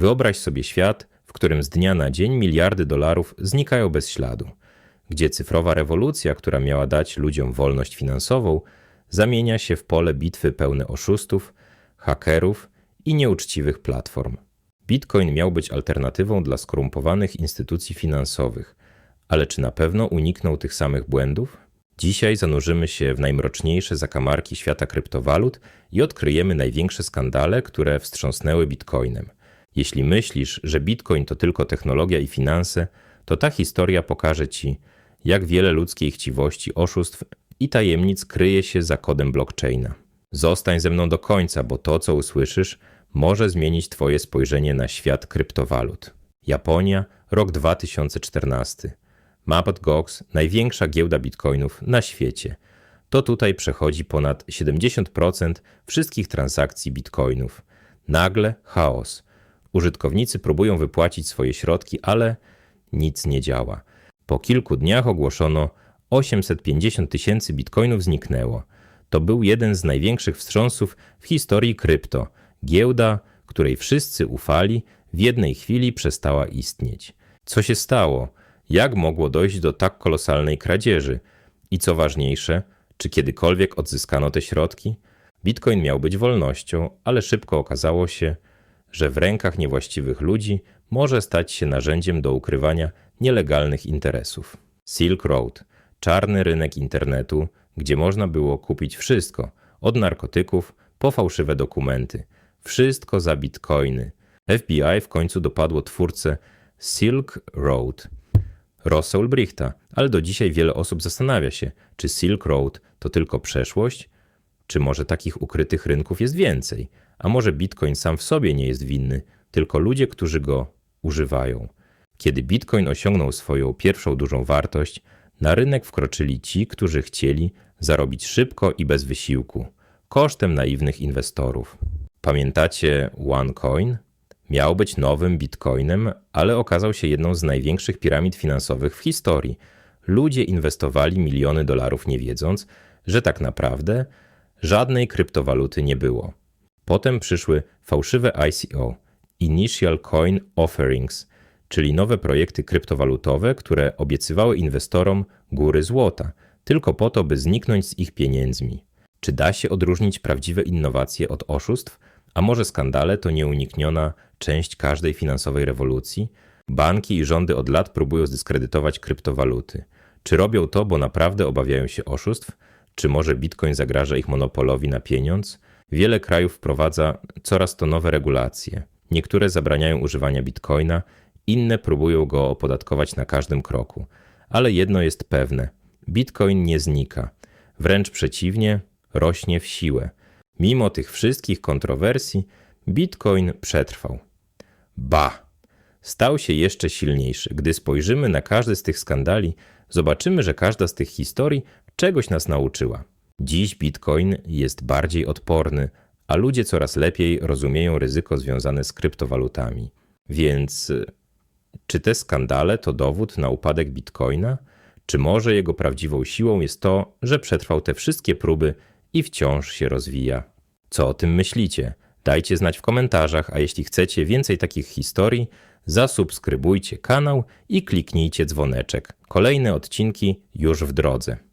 Wyobraź sobie świat, w którym z dnia na dzień miliardy dolarów znikają bez śladu, gdzie cyfrowa rewolucja, która miała dać ludziom wolność finansową, zamienia się w pole bitwy pełne oszustów, hakerów i nieuczciwych platform. Bitcoin miał być alternatywą dla skorumpowanych instytucji finansowych, ale czy na pewno uniknął tych samych błędów? Dzisiaj zanurzymy się w najmroczniejsze zakamarki świata kryptowalut i odkryjemy największe skandale, które wstrząsnęły Bitcoinem. Jeśli myślisz, że Bitcoin to tylko technologia i finanse, to ta historia pokaże ci, jak wiele ludzkiej chciwości, oszustw i tajemnic kryje się za kodem blockchaina. Zostań ze mną do końca, bo to, co usłyszysz, może zmienić Twoje spojrzenie na świat kryptowalut. Japonia, rok 2014. Mt. Gox, największa giełda bitcoinów na świecie. To tutaj przechodzi ponad 70% wszystkich transakcji bitcoinów. Nagle chaos. Użytkownicy próbują wypłacić swoje środki, ale nic nie działa. Po kilku dniach ogłoszono 850 tysięcy bitcoinów zniknęło. To był jeden z największych wstrząsów w historii krypto. Giełda, której wszyscy ufali, w jednej chwili przestała istnieć. Co się stało? Jak mogło dojść do tak kolosalnej kradzieży? I co ważniejsze, czy kiedykolwiek odzyskano te środki? Bitcoin miał być wolnością, ale szybko okazało się, że w rękach niewłaściwych ludzi może stać się narzędziem do ukrywania nielegalnych interesów. Silk Road czarny rynek internetu, gdzie można było kupić wszystko, od narkotyków po fałszywe dokumenty. Wszystko za bitcoiny. FBI w końcu dopadło twórcę Silk Road, Rossa Ulbrichta, ale do dzisiaj wiele osób zastanawia się, czy Silk Road to tylko przeszłość, czy może takich ukrytych rynków jest więcej, a może bitcoin sam w sobie nie jest winny, tylko ludzie, którzy go używają. Kiedy bitcoin osiągnął swoją pierwszą dużą wartość, na rynek wkroczyli ci, którzy chcieli zarobić szybko i bez wysiłku, kosztem naiwnych inwestorów. Pamiętacie OneCoin? Miał być nowym bitcoinem, ale okazał się jedną z największych piramid finansowych w historii. Ludzie inwestowali miliony dolarów, nie wiedząc, że tak naprawdę żadnej kryptowaluty nie było. Potem przyszły fałszywe ICO Initial Coin Offerings czyli nowe projekty kryptowalutowe, które obiecywały inwestorom góry złota, tylko po to, by zniknąć z ich pieniędzmi. Czy da się odróżnić prawdziwe innowacje od oszustw? A może skandale to nieunikniona część każdej finansowej rewolucji? Banki i rządy od lat próbują zdyskredytować kryptowaluty. Czy robią to, bo naprawdę obawiają się oszustw? Czy może bitcoin zagraża ich monopolowi na pieniądz? Wiele krajów wprowadza coraz to nowe regulacje. Niektóre zabraniają używania bitcoina, inne próbują go opodatkować na każdym kroku. Ale jedno jest pewne: Bitcoin nie znika. Wręcz przeciwnie, rośnie w siłę. Mimo tych wszystkich kontrowersji, Bitcoin przetrwał. Ba! Stał się jeszcze silniejszy. Gdy spojrzymy na każdy z tych skandali, zobaczymy, że każda z tych historii czegoś nas nauczyła. Dziś Bitcoin jest bardziej odporny, a ludzie coraz lepiej rozumieją ryzyko związane z kryptowalutami. Więc czy te skandale to dowód na upadek bitcoina? Czy może jego prawdziwą siłą jest to, że przetrwał te wszystkie próby i wciąż się rozwija? Co o tym myślicie? Dajcie znać w komentarzach, a jeśli chcecie więcej takich historii, zasubskrybujcie kanał i kliknijcie dzwoneczek. Kolejne odcinki już w drodze.